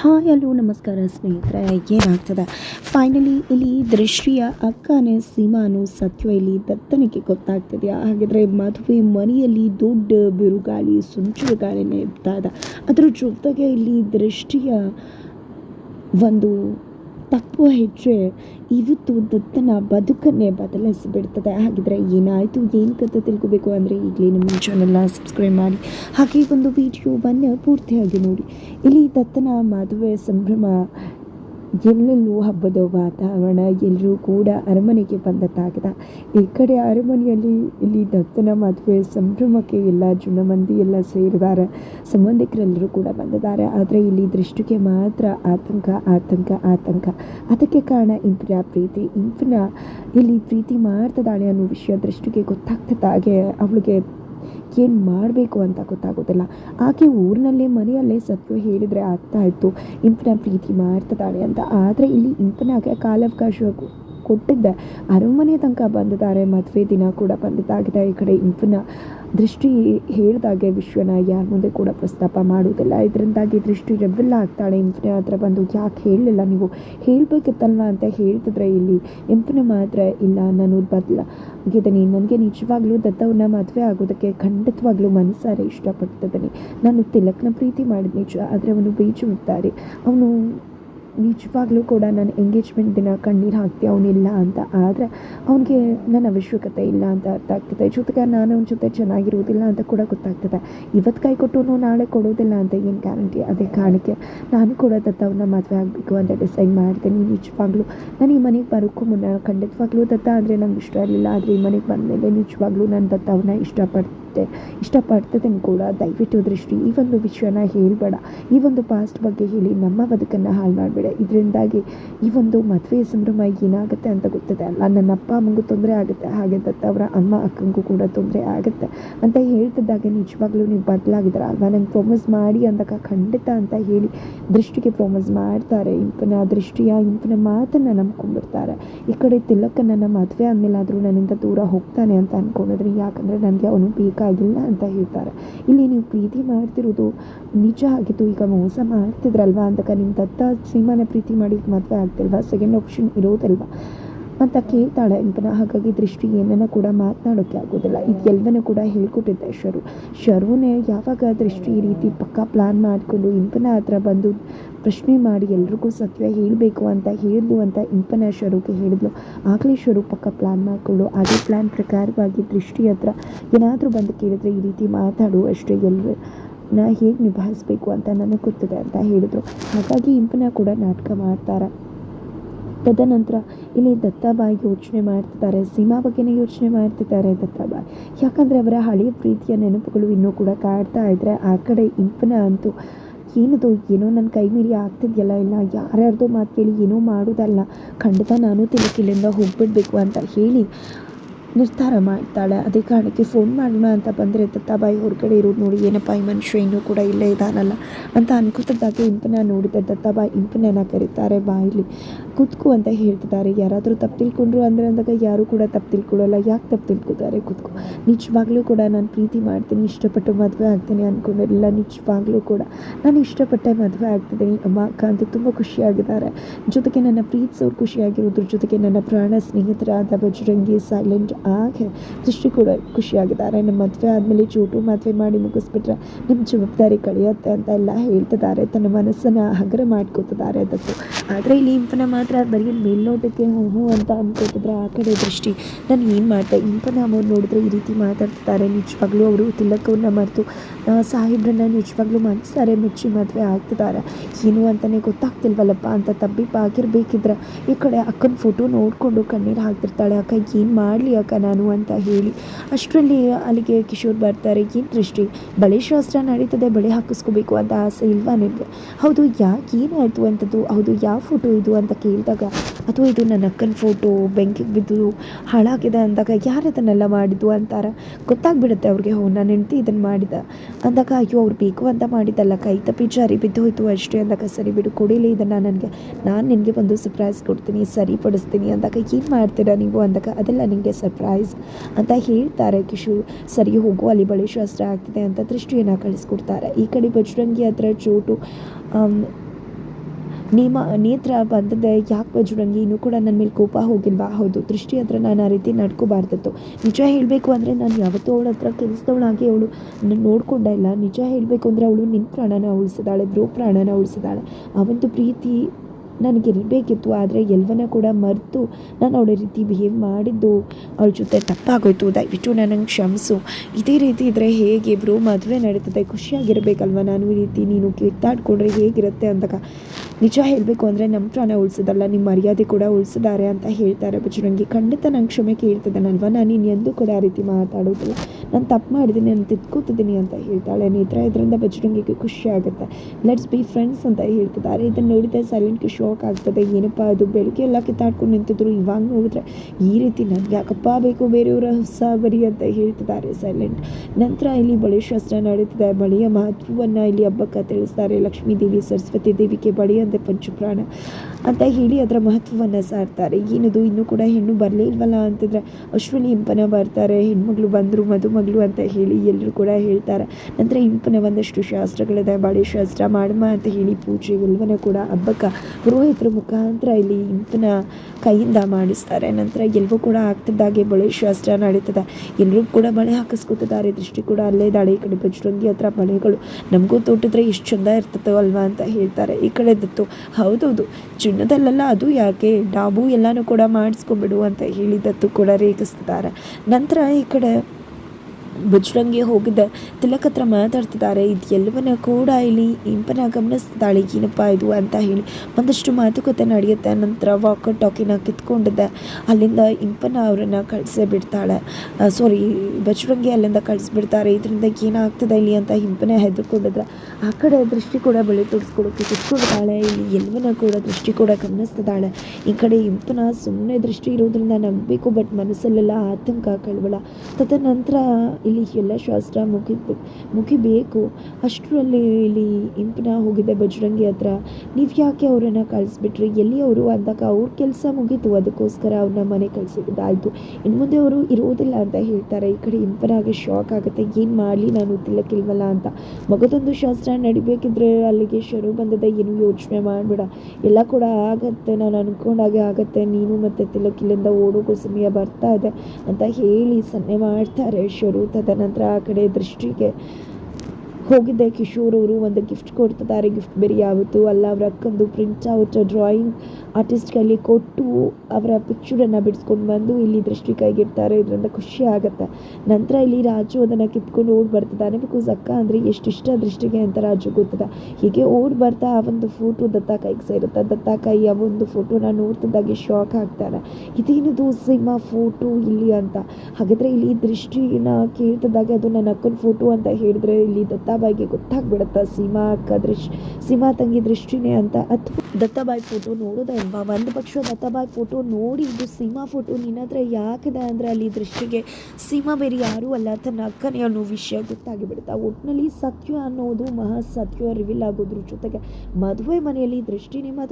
Hi hello ನಮಸ್ಕಾರ ಸ್ನೇಹಿತರೆ, ಏನಾಗ್ತದೆ? ಫೈನಲಿ ಇಲ್ಲಿ ದೃಷ್ಟಿಯ ಅಕ್ಕನೇ ಸೀಮಾನು ಸತ್ಯ ಇಲ್ಲಿ ದತ್ತನಿಗೆ ಗೊತ್ತಾಗ್ತದೆಯಾ? ಹಾಗಿದ್ರೆ ಮದುವೆ ಮನೆಯಲ್ಲಿ ದೊಡ್ಡ ಬಿರುಗಾಳಿ ಸುಂಚುರುಗಾಳಿನೇ ಇರ್ತಾ ಇದೆ. ಅದ್ರ ಜೊತೆಗೆ ಇಲ್ಲಿ ದೃಷ್ಟಿಯ ಒಂದು ತಪ್ಪು ಹೆಜ್ಜೆ ಇವತ್ತು ದತ್ತನ ಬದುಕನ್ನೇ ಬದಲಾಯಿಸಿಬಿಡ್ತದೆ ಹಾಗಿದ್ರೆ ಏನಾಯಿತು, ಏನು ಕಥೆ ತಿಳ್ಕೊಬೇಕು ಅಂದರೆ ಈಗಲೇ ನಮ್ಮ ಚಾನಲ್ನ ಸಬ್ಸ್ಕ್ರೈಬ್ ಮಾಡಿ. ಹಾಗೆ ಒಂದು ವಿಡಿಯೋವನ್ನು ಪೂರ್ತಿಯಾಗಿ ನೋಡಿ. ಇಲ್ಲಿ ದತ್ತನ ಮದುವೆ ಸಂಭ್ರಮ ಎಲ್ಲೆಲ್ಲೂ ಹಬ್ಬದ ವಾತಾವರಣ ಎಲ್ಲರೂ ಕೂಡ ಅರಮನೆಗೆ ಬಂದದ್ದಾಗಿದೆ ಈ ಕಡೆ ಅರಮನೆಯಲ್ಲಿ ಇಲ್ಲಿ ದತ್ತನ ಮದುವೆ, ಸಂಭ್ರಮಕ್ಕೆ ಎಲ್ಲ ಜನ ಮಂದಿ ಎಲ್ಲ ಸೇರಿದ್ದಾರೆ ಸಂಬಂಧಿಕರೆಲ್ಲರೂ ಕೂಡ ಬಂದಿದ್ದಾರೆ. ಆದರೆ ಇಲ್ಲಿ ದೃಷ್ಟಿಗೆ ಮಾತ್ರ ಆತಂಕ ಆತಂಕ ಆತಂಕ. ಅದಕ್ಕೆ ಕಾರಣ ಇಂಪಿನ ಪ್ರೀತಿ. ಇಂಪಿನ ಇಲ್ಲಿ ಪ್ರೀತಿ ಮಾಡ್ತಿದ್ದಾಳೆ ಅನ್ನೋ ವಿಷಯ ದೃಷ್ಟಿಗೆ ಗೊತ್ತಾಗ್ತಿದ್ದಾಗೆ ಅವಳಿಗೆ ಏನು ಮಾಡಬೇಕು ಅಂತ ಗೊತ್ತಾಗೋದಿಲ್ಲ. ಆಕೆ ಊರಿನಲ್ಲೇ ಮನೆಯಲ್ಲೇ ಸತ್ವ ಹೇಳಿದರೆ ಆಗ್ತಾ ಇತ್ತು ಇಂಪನ ಪ್ರೀತಿ ಮಾಡ್ತಿದ್ದಾಳೆ ಅಂತ. ಆದರೆ ಇಲ್ಲಿ ಇಂಪನಾಗೆ ಕಾಲಾವಕಾಶ ಕೊಟ್ಟಿದ್ದೆ. ಅರಮನೆ ತನಕ ಬಂದಿದ್ದಾರೆ. ಮದುವೆ ದಿನ ಕೂಡ ಬಂದಿದ್ದಾಗಿದೆ. ಈ ಕಡೆ ಇಂಪನ ದೃಷ್ಟಿ ಹೇಳಿದಾಗೆ ವಿಶ್ವನ ಯಾರ ಮುಂದೆ ಕೂಡ ಪ್ರಸ್ತಾಪ ಮಾಡುವುದಿಲ್ಲ. ಇದರಿಂದಾಗಿ ದೃಷ್ಟಿ ರೆಬೆಲ್ಲ ಆಗ್ತಾಳೆ. ಇಂಪನ ಹತ್ರ ಬಂದು ಯಾಕೆ ಹೇಳಲಿಲ್ಲ ನೀವು? ಹೇಳಬೇಕಿತ್ತಲ್ವ ಅಂತ ಹೇಳ್ತಿದ್ರೆ ಇಲ್ಲಿ ಇಂಪನ ಮಾತ್ರ ಇಲ್ಲ ನಾನು ಬದಲಾಗಿದ್ದೀನಿ ನನಗೆ ನಿಜವಾಗ್ಲೂ ದತ್ತವನ್ನ ಮದುವೆ ಆಗೋದಕ್ಕೆ ಖಂಡಿತವಾಗ್ಲೂ ಮನಸ್ಸಾರೆ ಇಷ್ಟಪಡ್ತಿದ್ದೀನಿ. ನಾನು ತಿಲಕ್ನ ಪ್ರೀತಿ ಮಾಡಿದ ನಿಜ. ಆದರೆ ಅವನು ಬಿಡ್ತಾರೆ ಅವನು ನಿಜವಾಗ್ಲೂ ಕೂಡ ನಾನು ಎಂಗೇಜ್ಮೆಂಟ್ ದಿನ ಕಣ್ಣೀರು ಹಾಕ್ತೀಯ ಅವನಿಲ್ಲ ಅಂತ. ಆದರೆ ಅವನಿಗೆ ನನ್ನ ಅವಶ್ಯಕತೆ ಇಲ್ಲ ಅಂತ ಅರ್ಥ ಆಗ್ತದೆ. ಜೊತೆಗೆ ನಾನು ಅವನ ಜೊತೆ ಚೆನ್ನಾಗಿರುವುದಿಲ್ಲ ಅಂತ ಕೂಡ ಗೊತ್ತಾಗ್ತದೆ. ಇವತ್ತು ಕೈ ಕೊಟ್ಟು ನಾಳೆ ಕೊಡೋದಿಲ್ಲ ಅಂತ ಏನು ಗ್ಯಾರಂಟಿ ಅದೇ ಕಾರಣಕ್ಕೆ ನಾನು ಕೂಡ ದತ್ತವನ್ನ ಮದುವೆ ಆಗಬೇಕು ಅಂತ ಡಿಸೈಡ್ ಮಾಡ್ತೀನಿ. ನಿಜವಾಗ್ಲೂ ನಾನು ಈ ಮನೆಗೆ ಬರೋಕ್ಕೂ ಮುನ್ನ ಖಂಡಿತವಾಗ್ಲೂ ದತ್ತ ಅಂದರೆ ನಂಗೆ ಇಷ್ಟ ಇರಲಿಲ್ಲ. ಆದರೆ ಈ ಮನೆಗೆ ಬಂದಮೇಲೆ ನಿಜವಾಗ್ಲೂ ನಾನು ದತ್ತವನ್ನ ಇಷ್ಟಪಡ್ತೀನಿ. ಇಷ್ಟಪಡ್ತಿದ್ದೀನಿ ಕೂಡ ದಯವಿಟ್ಟು ದೃಷ್ಟಿ, ಈ ಒಂದು ವಿಷಯನ ಹೇಳಬೇಡ. ಈ ಒಂದು ಪಾಸ್ಟ್ ಬಗ್ಗೆ ಹೇಳಿ ನಮ್ಮ ಬದುಕನ್ನು ಹಾಳು ಮಾಡಬೇಡ. ಇದರಿಂದಾಗಿ ಈ ಒಂದು ಮದುವೆ ಸಂಭ್ರಮ ಏನಾಗುತ್ತೆ ಅಂತ ಗೊತ್ತದೆ ಅಲ್ಲ? ನನ್ನ ಅಪ್ಪ ಅಮ್ಮಂಗೂ ತೊಂದರೆ ಆಗುತ್ತೆ, ಹಾಗೆ ದತ್ತ ಅವರ ಅಮ್ಮ ಅಕ್ಕಂಗೂ ಕೂಡ ತೊಂದರೆ ಆಗುತ್ತೆ. ಅಂತ ಹೇಳ್ತಿದ್ದಾಗ ನಿಜವಾಗ್ಲೂ ನೀವು ಬದಲಾಗಿದ್ದಾರೆ ಅಲ್ವಾ? ನಂಗೆ ಪ್ರೊಮಿಸ್ ಮಾಡಿ ಅಂದಾಗ ಖಂಡಿತ ಅಂತ ಹೇಳಿ ದೃಷ್ಟಿಗೆ ಪ್ರೊಮಿಸ್ ಮಾಡ್ತಾರೆ. ಇಂಪನ ದೃಷ್ಟಿಯ ಇಂಪನ ಮಾತನ್ನು ನಂಬ್ಕೊಂಡ್ಬಿಡ್ತಾರೆ. ಈ ಕಡೆ ತಿಲಕ ನನ್ನ ಮದುವೆ ಆದಮೇಲೆ ಆದರೂ ನನ್ನಿಂದ ದೂರ ಹೋಗ್ತಾನೆ ಅಂತ ಅಂದ್ಕೊಂಡಿದ್ರೆ ಯಾಕಂದರೆ ನನಗೆ ಅವನು ಬೇಕಾಗಿಲ್ಲ. ಅಂತ ಹೇಳ್ತಾರೆ. ಇಲ್ಲಿ ನೀವು ಪ್ರೀತಿ ಮಾಡ್ತಿರೋದು ನಿಜ ಆಗಿತ್ತು. ಈಗ ಮೋಸ ಮಾಡ್ತಿದ್ರಲ್ವಾ ಅಂತಕ ನಿಮ್ಮ ದತ್ತ ಸೀಮಾನ ಪ್ರೀತಿ ಮಾಡಿ ಮದುವೆ ಆಗ್ತಿಲ್ವಾ? Second option ಇರೋದಲ್ವಾ? ಅಂತ ಕೇಳ್ತಾಳೆ ಇಂಪನ ಹಾಗಾಗಿ ದೃಷ್ಟಿ ಏನನ್ನ ಕೂಡ ಮಾತನಾಡೋಕ್ಕೆ ಆಗೋದಿಲ್ಲ. ಇದು ಕೂಡ ಹೇಳ್ಕೊಟ್ಟಿದ್ದೆ ಶರು. ಶರುನೇ ಯಾವಾಗ ದೃಷ್ಟಿ ಈ ರೀತಿ ಪಕ್ಕ ಪ್ಲಾನ್ ಮಾಡಿಕೊಂಡು ಇಂಪನ ಹತ್ರ ಬಂದು ಪ್ರಶ್ನೆ ಮಾಡಿ ಎಲ್ರಿಗೂ ಸತ್ಯ ಹೇಳಬೇಕು ಅಂತ ಹೇಳಿದ್ಲು ಅಂತ ಇಂಪನ ಶರುಗೆ ಹೇಳಿದ್ಲು. ಆಗಲೇ ಶರು ಪಕ್ಕ ಪ್ಲಾನ್ ಮಾಡಿಕೊಂಡು ಅದೇ ಪ್ಲಾನ್ ಪ್ರಕಾರವಾಗಿ ದೃಷ್ಟಿ ಹತ್ರ ಏನಾದರೂ ಬಂದು ಕೇಳಿದ್ರೆ ಈ ರೀತಿ ಮಾತಾಡು ಅಷ್ಟೇ ಎಲ್ಲರೂ ನಾ ಹೇಗೆ ನಿಭಾಯಿಸ್ಬೇಕು ಅಂತ ನನಗೆ ಗೊತ್ತಿದೆ ಅಂತ ಹೇಳಿದರು. ಹಾಗಾಗಿ ಇಂಪನ ಕೂಡ ನಾಟಕ ಮಾಡ್ತಾರೆ. ತದನಂತರ ಇಲ್ಲಿ ದತ್ತಾಬಾಯಿ ಯೋಚನೆ ಮಾಡ್ತಿದ್ದಾರೆ, ಸೀಮಾ ಬಗ್ಗೆನೇ ಯೋಚನೆ ಮಾಡ್ತಿದ್ದಾರೆ ದತ್ತಾಬಾಯಿ. ಯಾಕಂದರೆ ಅವರ ಹಳೆಯ ಪ್ರೀತಿಯ ನೆನಪುಗಳು ಇನ್ನೂ ಕೂಡ ಕಾಡ್ತಾ ಇದ್ದರೆ ಆ ಕಡೆ ಇಂಪನ ಅಂತೂ, ಏನದು, ಏನೋ ನನ್ನ ಕೈ ಮೀರಿ ಆಗ್ತಿದೆಯಲ್ಲ, ಇಲ್ಲ ಯಾರ್ಯಾರ್ದೋ ಮಾತು ಕೇಳಿ ಏನೋ ಮಾಡೋದಲ್ಲ, ಖಂಡಿತ ನಾನು ತಿಳಿಕಿಲ್ಲಿಂದ ಹೋಗ್ಬಿಡ್ಬೇಕು ಅಂತ ಹೇಳಿ ನಿರ್ಧಾರ ಮಾಡ್ತಾಳೆ ಅದೇ ಕಾರಣಕ್ಕೆ ಫೋನ್ ಮಾಡೋಣ ಅಂತ ಬಂದರೆ ದತ್ತಾಬಾಯಿ ಹೊರಗಡೆ ಇರೋದು ನೋಡಿ, ಏನಪ್ಪ ಈ ಮನುಷ್ಯ ಇನ್ನೂ ಕೂಡ ಇಲ್ಲೇ ಇದಾನಲ್ಲ ಅಂತ ಅನ್ಕೋತಿದ್ದಾಗೆ ಇಂಪನ ನೋಡಿದೆ ದತ್ತಾಬಾಯಿ ಇಂಪನನ ಕರೀತಾರೆ ಬಾಯಿಲಿ ಕುತ್ಕು ಅಂತ ಹೇಳ್ತಿದ್ದಾರೆ. ಯಾರಾದರೂ ತಪ್ಪು ತಿಳ್ಕೊಂಡ್ರು ಅಂದರೆ ಅಂದಾಗ ಯಾರೂ ಕೂಡ ತಪ್ಪು ತಿಳ್ಕೊಳ್ಳಲ್ಲ. ಯಾಕೆ ತಪ್ಪು ತಿಳ್ಕೊತಾರೆ ಕುತ್ಕು? ನಿಜವಾಗ್ಲೂ ಕೂಡ ನಾನು ಪ್ರೀತಿ ಮಾಡ್ತೀನಿ, ಇಷ್ಟಪಟ್ಟು ಮದುವೆ ಆಗ್ತೀನಿ ಅಂದ್ಕೊಂಡಿರಲಿಲ್ಲ ನಿಜವಾಗ್ಲೂ ಕೂಡ ನಾನು ಇಷ್ಟಪಟ್ಟೆ ಮದುವೆ ಆಗ್ತಿದ್ದೀನಿ. ಅಮ್ಮ, ಅಕ್ಕ ಅಂತ ತುಂಬ ಖುಷಿಯಾಗಿದ್ದಾರೆ. ಜೊತೆಗೆ ನನ್ನ ಪ್ರೀತಿಸೋರು ಖುಷಿಯಾಗಿರೋದ್ರ, ಜೊತೆಗೆ ನನ್ನ ಪ್ರಾಣ ಸ್ನೇಹಿತರಾದ ಬಜರಂಗಿ, ಸೈಲೆಂಟ್ ಹಾಗೆ ದೃಷ್ಟಿ ಕೂಡ ಖುಷಿಯಾಗಿದ್ದಾರೆ. ನಮ್ಮ ಮದುವೆ ಆದಮೇಲೆ ಚೋಟು ಮದುವೆ ಮಾಡಿ ಮುಗಿಸ್ಬಿಟ್ರೆ ನಿಮ್ಮ ಜವಾಬ್ದಾರಿ ಕಳೆಯುತ್ತೆ ಅಂತ ಎಲ್ಲ ಹೇಳ್ತಿದ್ದಾರೆ. ತನ್ನ ಮನಸ್ಸನ್ನು ಹಗರ ಮಾಡ್ಕೋತಿದ್ದಾರೆ ಅದಕ್ಕೂ. ಆದರೆ ಇಲ್ಲಿ ಇಂಪನ ಮಾತ್ರ ಬರೀ ಮೇಲ್ನೋಟಕ್ಕೆ ಹ್ಞೂ ಹ್ಞೂ ಅಂತ ಅನ್ಕೋತಿದ್ರೆ ಆ ಕಡೆ ದೃಷ್ಟಿ. ನಾನು ಏನು ಮಾಡ್ದೆ? ಇಂಪನ ಅವ್ರು ನೋಡಿದ್ರೆ ಈ ರೀತಿ ಮಾತಾಡ್ತಿದ್ದಾರೆ. ನಿಜವಾಗ್ಲೂ ಅವರು ತಿಲಕವನ್ನು ಮರೆತು ಸಾಹೇಬ್ರನ್ನ ನಿಜವಾಗ್ಲೂ ಮನಸ್ಸಾರೆ ಮೆಚ್ಚಿ ಮದುವೆ ಆಗ್ತಿದ್ದಾರೆ. ಏನು ಅಂತಲೇ ಗೊತ್ತಾಗ್ತಿಲ್ವಲ್ಲಪ್ಪ? ಅಂತ ತಬ್ಬಿಬ್ಬಾಗಿರ್ಬೇಕಿದ್ರೆ ಈ ಕಡೆ ಅಕ್ಕನ ಫೋಟೋ ನೋಡಿಕೊಂಡು ಕಣ್ಣೀರು ಹಾಕ್ತಿರ್ತಾಳೆ. ಅಕ್ಕ, ಏನು ಮಾಡಲಿ ಅಕ್ಕ? ನಾನು ಅಂತ ಹೇಳಿ ಅಷ್ಟರಲ್ಲಿ ಅಲ್ಲಿಗೆ ಕಿಶೋರ್ ಬರ್ತಾರೆ. ಏನು ದೃಷ್ಟಿ ಬಳೆ ಶಾಸ್ತ್ರ ನಡೀತದೆ, ಬಳೆ ಹಾಕಿಸ್ಕೋಬೇಕು ಅಂತ ಆಸೆ ಇಲ್ವಾ ನಿಮಗೆ? ಹೌದು, ಯಾಕೆ ಏನಾಯಿತು ಅಂತದ್ದು? ಹೌದು, ಯಾವ ಫೋಟೋ ಇದು ಅಂತ ಕೇಳಿದಾಗ ಅಥವಾ ಇದು ನನ್ನ ಅಕ್ಕನ ಫೋಟೋ ಬೆಂಕಿಗೆ ಬಿದ್ದು ಹಾಳಾಗಿದೆ ಅಂದಾಗ ಯಾರು ಇದನ್ನೆಲ್ಲ ಮಾಡಿದ್ದು ಅಂತಾರೆ? ಗೊತ್ತಾಗ್ಬಿಡುತ್ತೆ ಅವ್ರಿಗೆ. ಹೋ, ನಾನು ಹೆಂಡ್ತಿ ಇದನ್ನು ಮಾಡಿದ. ಅಂದಾಗ ಅಯ್ಯೋ, ಅವ್ರು ಬೇಕು ಅಂತ ಮಾಡಿದ್ದಲ್ಲ. ಕೈ ತಪ್ಪಿ ಜಾರಿ ಬಿದ್ದೋಯ್ತು ಅಷ್ಟೇ ಅಂದಾಗ, ಸರಿ ಬಿಡು, ಕೊಡಿಲಿ ಇದನ್ನು ನನಗೆ. ನಾನು ನಿನಗೆ ಒಂದು ಸರ್ಪ್ರೈಸ್ ಕೊಡ್ತೀನಿ, ಸರಿಪಡಿಸ್ತೀನಿ ಅಂದಾಗ ಏನು ಮಾಡ್ತೀರಾ ನೀವು ಅಂದಾಗ, ಅದೆಲ್ಲ ನಿಮಗೆ ಸರ್ಪ್ರೈಸ್ ಅಂತ ಹೇಳ್ತಾರೆ ಕಿಶೋರ್. ಸರಿ, ಹೋಗು, ಅಲ್ಲಿ ಬಳಿ ಶಾಸ್ತ್ರ ಆಗ್ತಿದೆ ಅಂತ ದೃಷ್ಟಿಯನ್ನು ಕಳಿಸ್ಕೊಡ್ತಾರೆ. ಈ ಕಡೆ ಬಜರಂಗಿ ಹತ್ರ ಚೋಟು ನೇಮ ನೇತ್ರ ಬಂದದ್ದೆ ಯಾಕೆ ನನಗೆ ಇನ್ನೂ ಕೂಡ ನನ್ನ ಮೇಲೆ ಕೋಪ ಹೋಗಿಲ್ವಾ? ಹೌದು, ದೃಷ್ಟಿ ಹತ್ರ ನಾನು ಆ ರೀತಿ ನಡ್ಕೋಬಾರ್ದಿತ್ತು. ನಿಜ ಹೇಳಬೇಕು ಅಂದರೆ ನಾನು ಯಾವತ್ತೂ ಅವಳ ಹತ್ರ ಕೆಲಸದವಳಾಗಿ ಅವಳು ನನ್ನ ನೋಡ್ಕೊಂಡೇ ಇಲ್ಲ ನಿಜ ಹೇಳಬೇಕು ಅಂದರೆ ಅವಳು ನಿನ್ನ ಪ್ರಾಣನ ಉಳಿಸಿದಾಳೆ ಬ್ರೋ ಪ್ರಾಣನ ಉಳಿಸಿದಾಳೆ. ಆ ಪ್ರೀತಿ ನನಗಿರಬೇಕಿತ್ತು ಆದರೆ ಎಲ್ಲವನ್ನ ಕೂಡ ಮರೆತು ನಾನು ಅವಳ ರೀತಿ ಬಿಹೇವ್ ಮಾಡಿದ್ದು. ಅವಳ ಜೊತೆ ತಪ್ಪಾಗೋಯ್ತು, ದಯವಿಟ್ಟು ನನಗೆ ಕ್ಷಮಿಸು. ಇದೇ ರೀತಿ ಇದ್ದರೆ ಹೇಗೆ ಬ್ರೋ? ಮದುವೆ ನಡೀತದೆ, ಖುಷಿಯಾಗಿರಬೇಕಲ್ವ? ನಾನು ಈ ರೀತಿ ನೀನು ಕಿತ್ತಾಡ್ಕೊಂಡ್ರೆ ಹೇಗಿರುತ್ತೆ ಅಂತ ನಿಜ ಹೇಳಬೇಕು ಅಂದರೆ ನಮ್ಮ ಪ್ರಾಣ ಉಳಿಸೋದಲ್ಲ ನಿಮ್ಮ ಮರ್ಯಾದೆ ಕೂಡ ಉಳಿಸಿದ್ದಾರೆ ಅಂತ ಹೇಳ್ತಾರೆ ಬಜರಂಗಿ ಖಂಡಿತ ನಂಗೆ ಕ್ಷಮೆ ಕೇಳ್ತಿದ್ದಾನಲ್ವ ನಾನು ಇನ್ನೆಂದೂ ಕೂಡ ಆ ರೀತಿ ಮಾತಾಡೋದಿಲ್ಲ. ನಾನು ತಪ್ಪು ಮಾಡಿದ್ದೀನಿ ನಾನು ತಿದ್ಕೋತಿದ್ದೀನಿ ಅಂತ ಹೇಳ್ತಾಳೆ. ನೇತ್ರ ಇದರಿಂದ ಬಜರಂಗಿಗೆ ಖುಷಿ ಆಗುತ್ತೆ. ಲೆಟ್ಸ್ ಬಿ ಫ್ರೆಂಡ್ಸ್ ಅಂತ ಹೇಳ್ತಿದ್ದಾರೆ. ಇದನ್ನು ನೋಡಿದರೆ ಸೈಲೆಂಟ್ಗೆ ಶಾಕ್ ಆಗ್ತದೆ. ಏನಪ್ಪ ಅದು? ಬೆಳಗ್ಗೆ ಎಲ್ಲ ಕಿತ್ತಾಡ್ಕೊಂಡು ನಿಂತಿದ್ರು. ಇವಾಗ ನೋಡಿದ್ರೆ ಈ ರೀತಿ ನನಗೆ ಯಾಕಪ್ಪ ಬೇಕು ಬೇರೆಯವರ ಹೊಸ ಬರಿ ಅಂತ ಹೇಳ್ತಿದ್ದಾರೆ ಸೈಲೆಂಟ್ ನಂತರ ಇಲ್ಲಿ ಬಳೆ ಶಾಸ್ತ್ರ ನಡೀತಿದೆ. ಬಳಿಯ ಮಹತ್ವವನ್ನು ಇಲ್ಲಿ ಹಬ್ಬಕ್ಕೆ ತಿಳಿಸ್ತಾರೆ. ಲಕ್ಷ್ಮೀ ದೇವಿ ಸರಸ್ವತಿ ದೇವಿಗೆ ಬಳಿ ಅಂದರೆ ಪಂಚಪ್ರಾಣ ಅಂತ ಹೇಳಿ ಅದರ ಮಹತ್ವವನ್ನು ಸಾರ್ತಾರೆ. ಏನದು? ಇನ್ನೂ ಕೂಡ ಹೆಣ್ಣು ಬರಲೇ ಇಲ್ವಲ್ಲ ಅಂತಿದ್ರೆ ಅಶ್ವಿನಿ ಇಂಪನ ಬರ್ತಾರೆ. ಹೆಣ್ಮಗಳು ಬಂದರು ಮದುಮಗಳು ಅಂತ ಹೇಳಿ ಎಲ್ಲರೂ ಕೂಡ ಹೇಳ್ತಾರೆ. ನಂತರ ಇಂಪನ ಒಂದಷ್ಟು ಶಾಸ್ತ್ರಗಳಿದೆ ಬಾಡಿ ಶಾಸ್ತ್ರ ಮಾಡಮ್ಮ ಅಂತ ಹೇಳಿ ಪೂಜೆ ಎಲ್ಲವನ್ನ ಕೂಡ ಹಬ್ಬಕ್ಕೆ ಪುರೋಹಿತರ ಮುಖಾಂತರ ಇಲ್ಲಿ ಇಂಪನ ಕೈಯಿಂದ ಮಾಡಿಸ್ತಾರೆ. ನಂತರ ಎಲ್ಲವೂ ಕೂಡ ಆಗ್ತಿದ್ದಾಗೆ ಬಳೆ ಶಾಸ್ತ್ರ ನಡೀತದೆ. ಎಲ್ಲರೂ ಕೂಡ ಬಳೆ ಹಾಕಿಸ್ಕೊತಿದ್ದಾರೆ. ದೃಷ್ಟಿ ಕೂಡ ಅಲ್ಲೇ ದಾಳಿ ಈ ಕಡೆ ಬಜರಂಗಿ ಹತ್ರ ಬಳೆಗಳು ನಮಗೂ ತೋಟಿದ್ರೆ ಎಷ್ಟು ಚಂದ ಇರ್ತದೋ ಅಲ್ವಾ ಅಂತ ಹೇಳ್ತಾರೆ. ಈ ಕಡೆ ದತ್ತು, ಹೌದೌದು. ಚಿನ್ನದಲ್ಲೆಲ್ಲ ಅದು ಯಾಕೆ? ಡಾಬು ಎಲ್ಲನೂ ಕೂಡ ಮಾಡಿಸ್ಕೊಂಬಿಡು ಅಂತ ಹೇಳಿದತ್ತು ಕೂಡ ರೇಗಿಸ್ತಿದ್ದಾರೆ. ನಂತರ ಈ ಕಡೆ ಬಜರಂಗಿ ಹೋಗಿದ್ದ ತಿಲಕ್ ಹತ್ರ ಮಾತಾಡ್ತಿದ್ದಾರೆ. ಇದು ಎಲ್ಲವನ್ನ ಕೂಡ ಇಲ್ಲಿ ಇಂಪನ ಗಮನಿಸ್ತಿದ್ದಾಳೆ. ಏನಪ್ಪ ಇದು ಅಂತ ಹೇಳಿ ಒಂದಷ್ಟು ಮಾತುಕತೆ ನಡೆಯುತ್ತೆ ನಂತರ ವಾಕರ್ ಟಾಕಿನ ಕಿತ್ಕೊಂಡಿದ್ದೆ. ಅಲ್ಲಿಂದ ಇಂಪನ ಅವರನ್ನು ಕಳಿಸೇ ಬಿಡ್ತಾಳೆ. ಸಾರಿ ಬಜರಂಗಿ ಅಲ್ಲಿಂದ ಕಳಿಸ್ಬಿಡ್ತಾರೆ. ಇದರಿಂದ ಏನಾಗ್ತದೆ ಇಲ್ಲಿ ಅಂತ ಇಂಪನ ಹೆದರ್ಕೊಂಡಿದ್ರೆ ಆ ಕಡೆ ದೃಷ್ಟಿ ಕೂಡ ಬಳಿ ತೋರಿಸ್ಕೊಡೋಕೆ ಕಿತ್ಕೊಂಡಿದ್ದಾಳೆ. ಇಲ್ಲಿ ಎಲ್ಲವನ್ನ ಕೂಡ ದೃಷ್ಟಿ ಕೂಡ ಗಮನಿಸ್ತಿದ್ದಾಳೆ. ಈ ಕಡೆ ಇಂಪನ ಸುಮ್ಮನೆ ದೃಷ್ಟಿ ಇರೋದ್ರಿಂದ ನಂಬಬೇಕು, ಬಟ್ ಮನಸ್ಸಲ್ಲೆಲ್ಲ ಆತಂಕ ಕಳವಳ. ತದನಂತರ ಇಲ್ಲಿ ಎಲ್ಲ ಶಾಸ್ತ್ರ ಮುಗಿ ಮುಗಿಬೇಕು. ಅಷ್ಟರಲ್ಲಿ ಇಲ್ಲಿ ಇಂಪನ ಹೋಗಿದೆ ಬಜರಂಗಿ ಹತ್ರ. ನೀವು ಯಾಕೆ ಅವರನ್ನು ಕಳಿಸ್ಬಿಟ್ರಿ? ಎಲ್ಲಿ ಅವರು ಅಂದಾಗ ಅವ್ರ ಕೆಲಸ ಮುಗೀತು. ಅದಕ್ಕೋಸ್ಕರ ಅವ್ರನ್ನ ಮನೆ ಕಳಿಸಿದ್ದಾಯಿತು. ಇನ್ನು ಮುಂದೆ ಅವರು ಇರೋದಿಲ್ಲ ಅಂತ ಹೇಳ್ತಾರೆ. ಈ ಕಡೆ ಇಂಪನಾಗೆ ಶಾಕ್ ಆಗುತ್ತೆ. ಏನು ಮಾಡಲಿ ನಾನು ತಿಲ್ಲಕ್ಕಿಲ್ವಲ್ಲ ಅಂತ. ಮಗದೊಂದು ಶಾಸ್ತ್ರ ನಡಿಬೇಕಿದ್ರೆ ಅಲ್ಲಿಗೆ ಶರು ಬಂದದ ಏನು ಯೋಚನೆ ಮಾಡಬೇಡ. ಎಲ್ಲ ಕೂಡ ಆಗತ್ತೆ. ನಾನು ಅನ್ಕೊಂಡಾಗೆ ಆಗತ್ತೆ. ನೀನು ಮತ್ತು ತಿಲಕ್ ಇಲ್ಲಿಂದ ಓಡೋಗೋ ಸಮಯ ಬರ್ತಾ ಇದೆ ಅಂತ ಹೇಳಿ ಸನ್ನೆ ಮಾಡ್ತಾರೆ ಶರು ತದನಂತರ ಆ ಕಡೆ ದೃಷ್ಟಿಗೆ ಹೋಗಿದ್ದೆ ಕಿಶೋರ್ ಅವರು ಒಂದು ಗಿಫ್ಟ್ ಕೊಡ್ತಿದ್ದಾರೆ ಗಿಫ್ಟ್ ಬೇರೆ ಯಾವತ್ತು ಅಲ್ಲ. ಅವ್ರ ಅಕ್ಕಂದು ಪ್ರಿಂಟ್ ಔಟ್ ಡ್ರಾಯಿಂಗ್ ಆರ್ಟಿಸ್ಟ್ ಕೈಲಿ ಕೊಟ್ಟು ಅವರ ಪಿಕ್ಚರನ್ನು ಬಿಡಿಸ್ಕೊಂಡು ಬಂದು ಇಲ್ಲಿ ದೃಷ್ಟಿ ಕೈಗಿಡ್ತಾರೆ. ಇದರಿಂದ ಖುಷಿ ಆಗುತ್ತೆ. ನಂತರ ಇಲ್ಲಿ ರಾಜು ಅದನ್ನು ಕಿತ್ಕೊಂಡು ಓಡಿ ಬರ್ತಿದ್ದಾನೆ. ಬಿಕಾಸ್ ಅಕ್ಕ ಅಂದರೆ ಎಷ್ಟು ಇಷ್ಟ ದೃಷ್ಟಿಗೆ ಅಂತ ರಾಜು ಗೊತ್ತದ. ಹೀಗೆ ಓಡಿ ಬರ್ತಾ ಆ ಒಂದು ಫೋಟೋ ದತ್ತ ಕೈಗೆ ಸೇರುತ್ತೆ. ದತ್ತ ಕೈ ಆ ಒಂದು ಫೋಟೋನ ನೋಡ್ತಿದ್ದಾಗೆ ಶಾಕ್ ಆಗ್ತಾರೆ ಇದೇನದು ಸಿಂಹ ಫೋಟೋ ಇಲ್ಲಿ ಅಂತ. ಹಾಗಾದರೆ ಇಲ್ಲಿ ದೃಷ್ಟಿನ ಕೇಳ್ತಿದ್ದಾಗೆ ಅದು ನನ್ನ ಅಕ್ಕನ ಫೋಟೋ ಅಂತ ಹೇಳಿದ್ರೆ ಇಲ್ಲಿ ದತ್ತಾಬಾಯಿಗೆ ಗೊತ್ತಾಗ್ಬಿಡುತ್ತಾ? ಸೀಮಾ ಅಕ್ಕ ದೃಶ್, ಸೀಮಾ ತಂಗಿ ದೃಷ್ಟಿನೇ ಅಂತ ಅಥವಾ ದತ್ತಾಬಾಯಿ ಫೋಟೋ ನೋಡೋದ ಎಂಬ ಒಂದು ಪಕ್ಷ ದತ್ತಾಬಾಯಿ ಫೋಟೋ ನೋಡಿ ಇದು ಸೀಮಾ ಫೋಟೋ ನಿನ್ನ ಹತ್ರ ಯಾಕಿದೆ ಅಂದರೆ ಅಲ್ಲಿ ದೃಷ್ಟಿಗೆ ಸೀಮಾ ಬೇರೆ ಯಾರೂ ಅಲ್ಲ ತನ್ನ ಅಕ್ಕನೇ ಅನ್ನೋ ವಿಷಯ ಗೊತ್ತಾಗಿಬಿಡುತ್ತೆ? ಒಟ್ಟಿನಲ್ಲಿ ಸತ್ಯ ಅನ್ನೋದು ಮಹಾ ಸತ್ಯ ರಿವೀಲ್ ಆಗೋದ್ರ ಜೊತೆಗೆ ಮದುವೆ ಮನೆಯಲ್ಲಿ ದೃಷ್ಟಿನೇ ಮದುವೆ